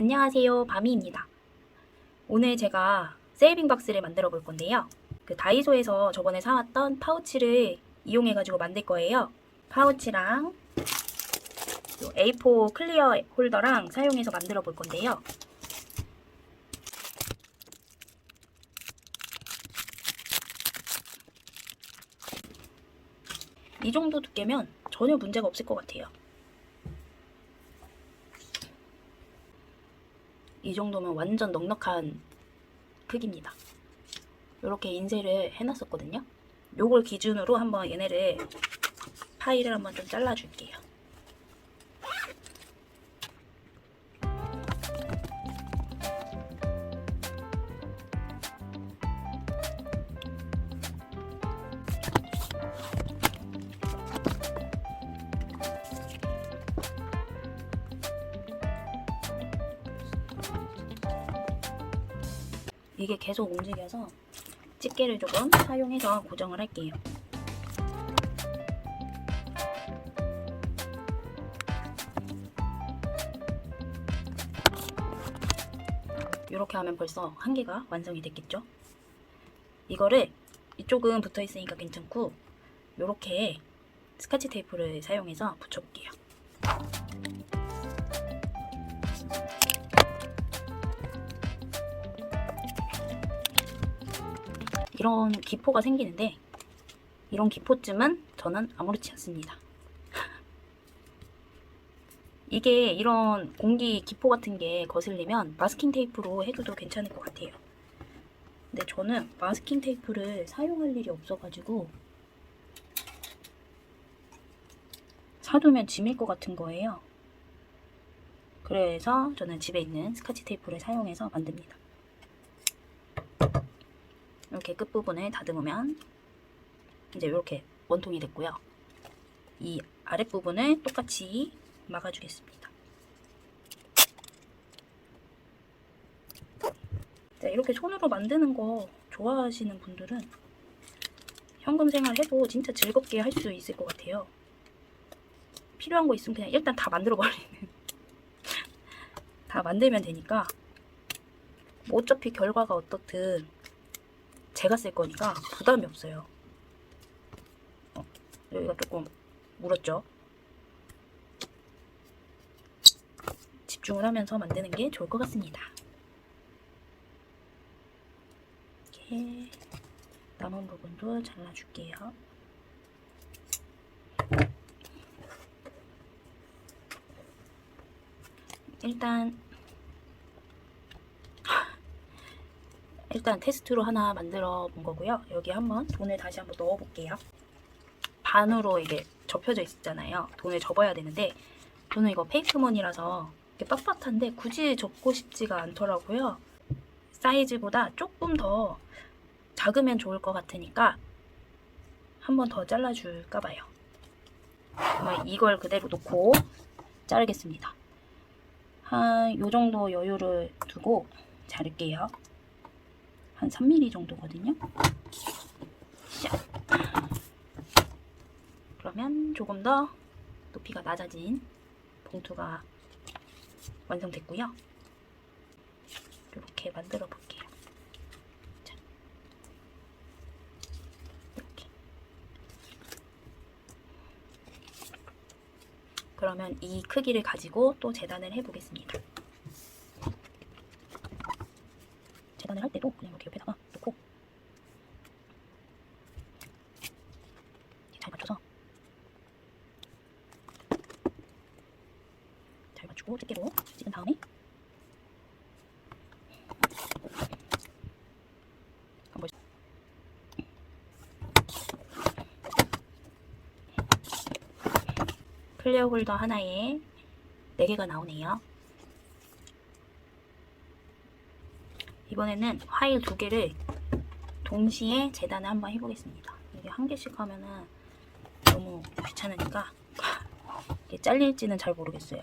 안녕하세요. 바미입니다. 오늘 제가 세이빙 박스를 만들어 볼 건데요. 그 다이소에서 저번에 사왔던 파우치를 이용해 가지고 만들 거예요. 파우치랑 요 A4 클리어 홀더랑 사용해서 만들어 볼 건데요. 이 정도 두께면 전혀 문제가 없을 것 같아요. 이 정도면 완전 넉넉한 크기입니다. 이렇게 인쇄를 해놨었거든요. 요걸 기준으로 한번 얘네를 파일을 한번 좀 잘라줄게요. 이게 계속 움직여서 집게를 조금 사용해서 고정을 할게요. 이렇게 하면 벌써 한 개가 완성이 됐겠죠? 이거를 이쪽은 붙어 있으니까 괜찮고 이렇게 스카치 테이프를 사용해서 붙여볼게요. 이런 기포가 생기는데 이런 기포쯤은 저는 아무렇지 않습니다. 이게 이런 공기 기포 같은 게 거슬리면 마스킹 테이프로 해줘도 괜찮을 것 같아요. 근데 저는 마스킹 테이프를 사용할 일이 없어가지고 사두면 짐일 것 같은 거예요. 그래서 저는 집에 있는 스카치 테이프를 사용해서 만듭니다. 이렇게 끝부분을 다듬으면 이제 이렇게 원통이 됐고요. 이 아랫부분을 똑같이 막아주겠습니다. 자, 이렇게 손으로 만드는 거 좋아하시는 분들은 현금 생활 해도 진짜 즐겁게 할 수 있을 것 같아요. 필요한 거 있으면 그냥 일단 다 만들어 버리는. 다 만들면 되니까 뭐 어차피 결과가 어떻든 제가 쓸 거니까 부담이 없어요. 어, 여기가 조금 물었죠? 집중을 하면서 만드는 게 좋을 것 같습니다. 이렇게 남은 부분도 잘라줄게요. 일단 일단 테스트로 하나 만들어 본 거고요. 여기 한번 돈을 다시 한번 넣어 볼게요. 반으로 이게 접혀져 있잖아요. 돈을 접어야 되는데 저는 이거 페이크머니라서 이게 빳빳한데 굳이 접고 싶지가 않더라고요. 사이즈보다 조금 더 작으면 좋을 것 같으니까 한 번 더 잘라줄까 봐요. 이걸 그대로 놓고 자르겠습니다. 한 요 정도 여유를 두고 자를게요. 한 3mm 정도거든요. 샷. 그러면 조금 더 높이가 낮아진 봉투가 완성됐고요. 이렇게 만들어 볼게요. 그러면 이 크기를 가지고 또 재단을 해보겠습니다. 때도 그냥 이렇게 옆에다가 놓고. 잘 맞춰서. 잘 맞추고 집게로 찍은 다음에. 클리어 홀더 하나에 4개가 나오네요. 이번에는 화일 두 개를 동시에 재단을 한번 해보겠습니다. 이게 한 개씩 하면은 너무 귀찮으니까 이게 잘릴지는 잘 모르겠어요.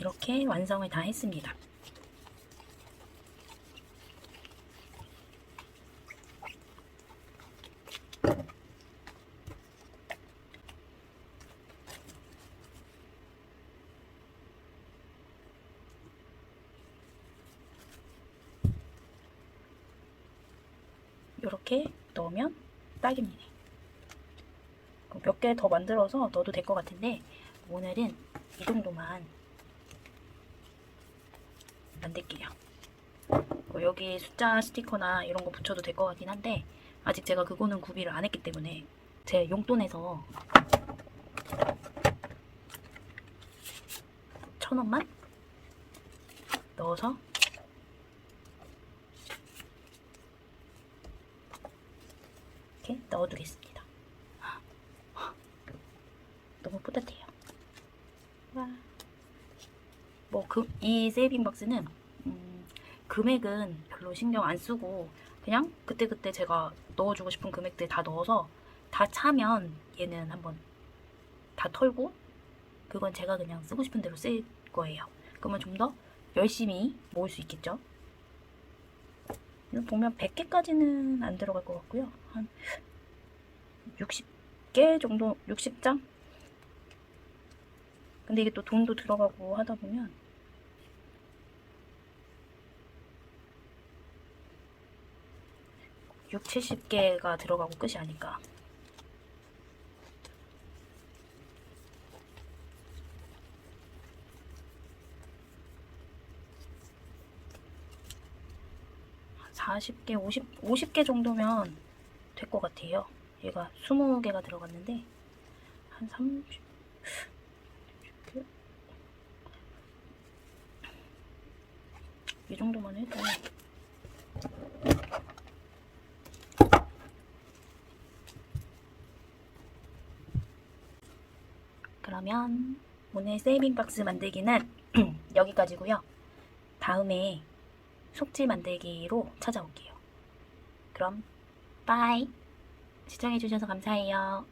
이렇게 완성을 다 했습니다. 이렇게 넣으면 딱입니다. 몇 개 더 만들어서 넣어도 될 것 같은데 오늘은 이 정도만 만들게요. 뭐 여기 숫자 스티커나 이런 거 붙여도 될 것 같긴 한데 아직 제가 그거는 구비를 안 했기 때문에 제 용돈에서 천 원만 넣어서 이렇게 넣어두겠습니다. 너무 뿌듯해요. 와. 뭐 이 세이빙 박스는 음, 금액은 별로 신경 안 쓰고 그냥 그때그때 제가 넣어주고 싶은 금액들 다 넣어서 다 차면 얘는 한번 다 털고 그건 제가 그냥 쓰고 싶은 대로 쓸 거예요. 그러면 좀 더 열심히 모을 수 있겠죠? 보면 100개까지는 안 들어갈 것 같고요. 한 60개 정도, 60장? 근데 이게 또 돈도 들어가고 하다 보면 6, 70개가 들어가고 끝이 아닐까. 한 40개, 50, 50개 정도면 될 것 같아요. 얘가 20개가 들어갔는데 한 30, 이 정도만 해도 그러면 오늘 세이빙 박스 만들기는 여기까지고요. 다음에 속지 만들기로 찾아올게요. 그럼 빠이. 시청해주셔서 감사해요.